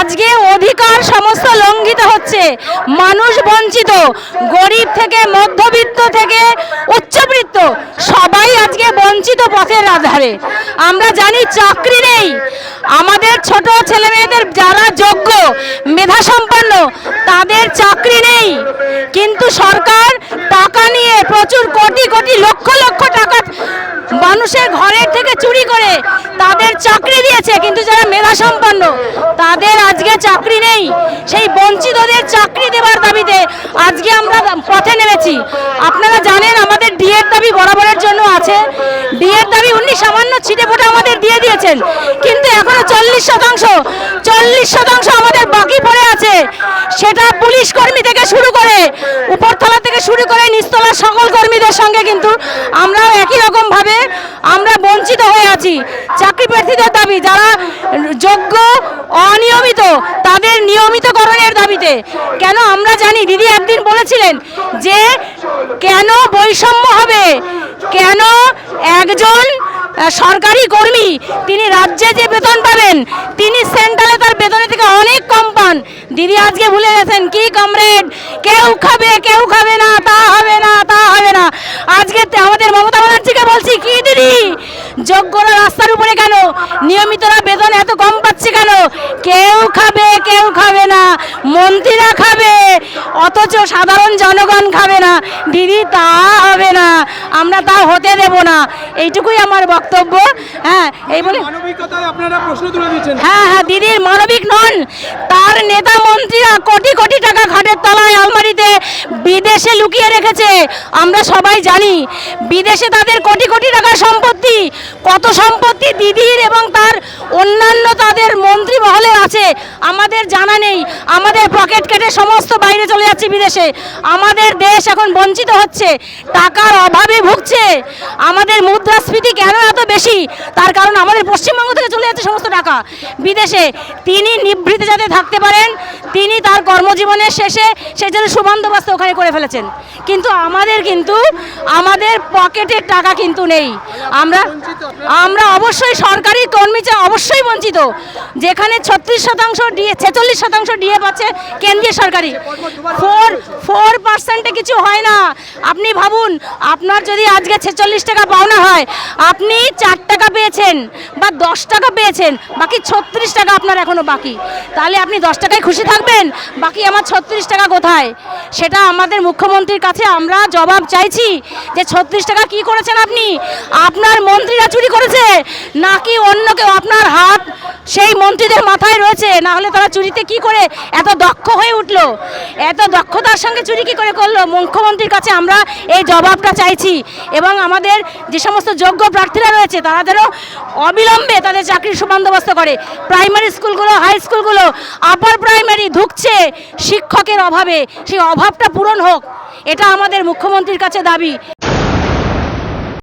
আজকে অধিকার সমস্ত লঙ্ঘিত হচ্ছে। মানুষ বঞ্চিত, গরিব থেকে মধ্যবিত্ত থেকে উচ্চবৃত্ত, সবাই আজকে বঞ্চিত পথের আধারে। আমরা জানি চাকরি নেই। আমাদের ছোট ছেলে মেয়েদের যারা যোগ্য মেধা সম্পন্ন তাদের চাকরি নেই। কিন্তু সরকার টাকা নিয়ে প্রচুর কোটি কোটি লক্ষ লক্ষ টাকা মানুষের ঘরের থেকে চুরি করে তাদের চাকরি দিয়েছে, কিন্তু যারা মেধা সম্পন্ন, তাদের আজকে চাকরি নেই। সেই বঞ্চিতদের চাকরি দেওয়ার দাবিতে আজকে আমরা পথে নেমেছি। আপনারা জানেন আমাদের ডিএর দাবি বরাবরের জন্য আছে। ডিএর দাবি উনি সামান্য ছিটে আমাদের দিয়ে দিয়েছেন, কিন্তু এখনও চল্লিশ শতাংশ চল্লিশ শতাংশ আমাদের বাকি পড়ে আছে সেটা পুলিশ কর্মী থেকে শুরু করে উপরতলা থেকে শুরু করে নিচতলার সকল কর্মীদের সঙ্গে কিন্তু আমরাও একই রকম ভাবে আমরা বঞ্চিত হয়ে আছি। চাকরি প্রার্থীদের দাবি, যারা যোগ্য, অনিয়মিত, তাদের নিয়মিতকরণের দাবিতে। কেন আমরা জানি, দিদি একদিন বলেছিলেন যে কেন বৈষম্য হবে? কেন একজন সরকারি কর্মী, তিনি রাজ্যে যে বেতন পাবেন, তিনি সেন্ট্রালে তার বেতনের থেকে অনেক কম পান। দিদি আজকে ভুলে গেছেন, কি কমরেড কেউ খাবে কেউ খাবে না, তা হবে না, তা হবে না। আজকে আমাদের মমতা ব্যানার্জিকে বলছি, কি দিদি? যোগ্যরা রাস্তার উপরে কেন? নিয়মিতরা বেতন এত কম পাচ্ছে কেন? কেউ খাবে কেউ খাবে না। মন্ত্রীরা খাবে অথচ সাধারণ জনগণ খাবে না। দিদি তা হবে না। আমরা তা হতে দেব না। এইটুকুই আমার বক্তব্য। হ্যাঁ এই বলে হ্যাঁ হ্যাঁ দিদির মানবিক নন। তার নেতা মন্ত্রীরা কোটি কোটি টাকা ঘাটের তলায় আলমারিতে বিদেশে লুকিয়ে রেখেছে। আমরা সবাই জানি। বিদেশে তাদের কোটি কোটি টাকার সম্পত্তি কত সম্পত্তি দিদির এবং তার অন্যান্য তাদের মন্ত্রী মহলে আছে, আমাদের জানা নেই। আমাদের পকেট কেটে সমস্ত বাইরে চলে যাচ্ছে বিদেশে। আমাদের দেশ এখন বঞ্চিত হচ্ছে, টাকার অভাবে ভুগছে। আমাদের মুদ্রাস্ফীতি কেন এত বেশি? তার কারণ আমাদের পশ্চিমবঙ্গ থেকে চলে যাচ্ছে সমস্ত টাকা। বিদেশে তিনি নিভৃতে যাতে থাকতে পারেন, তিনি তার কর্মজীবনের শেষে সেই জন্য সুবন্দোবস্ত ওখানে করে ফেলেছেন। কিন্তু আমাদের কিন্তু, আমাদের পকেটের টাকা কিন্তু নেই। আমরা আমরা অবশ্যই সরকারি কর্মী অবশ্যই বঞ্চিত। যেখানে ছত্রিশ শতাংশ ডিএ ছেচল্লিশ শতাংশ ডিএ পাচ্ছে কেন্দ্রীয় সরকারি। ফোর ফোর পার্সেন্টে কিছু হয় না। আপনি ভাবুন, আপনার যদি আজকে ছেচল্লিশ টাকা পাওনা হয়, আপনি চার টাকা পেয়েছেন বা দশ টাকা পেয়েছেন, বাকি ছত্রিশ টাকা আপনার এখনও বাকি। তাহলে আপনি দশ টাকায় খুশি থাকবেন, বাকি আমার ছত্রিশ টাকা কোথায়? সেটা আমাদের মুখ্যমন্ত্রীর কাছে আমরা জবাব চাইছি যে ছত্রিশ টাকা কি করেছেন আপনি? আপনার মন্ত্রীরা চুরি করেছে, নাকি অন্য কেউ? আপনার হাত সেই মন্ত্রীদের মাথায় রয়েছে, না হলে তারা চুরিতে কি করে? এত দক্ষ হয়ে উঠল। এত দক্ষতার সঙ্গে চুরি কি করে করল? মুখ্যমন্ত্রীর কাছে আমরা এই জবাবটা চাইছি। এবং আমাদের যে সমস্ত যোগ্য প্রার্থীরা রয়েছে তারা যেন অবিলম্বে তাদের চাকরির সুবন্দোবস্ত করে। প্রাইমারি স্কুলগুলো, হাই স্কুলগুলো, আপার প্রাইমারি ধুকছে শিক্ষকের অভাবে। সেই অভাবটা পূরণ হোক, এটা আমাদের মুখ্যমন্ত্রীর কাছে দাবি।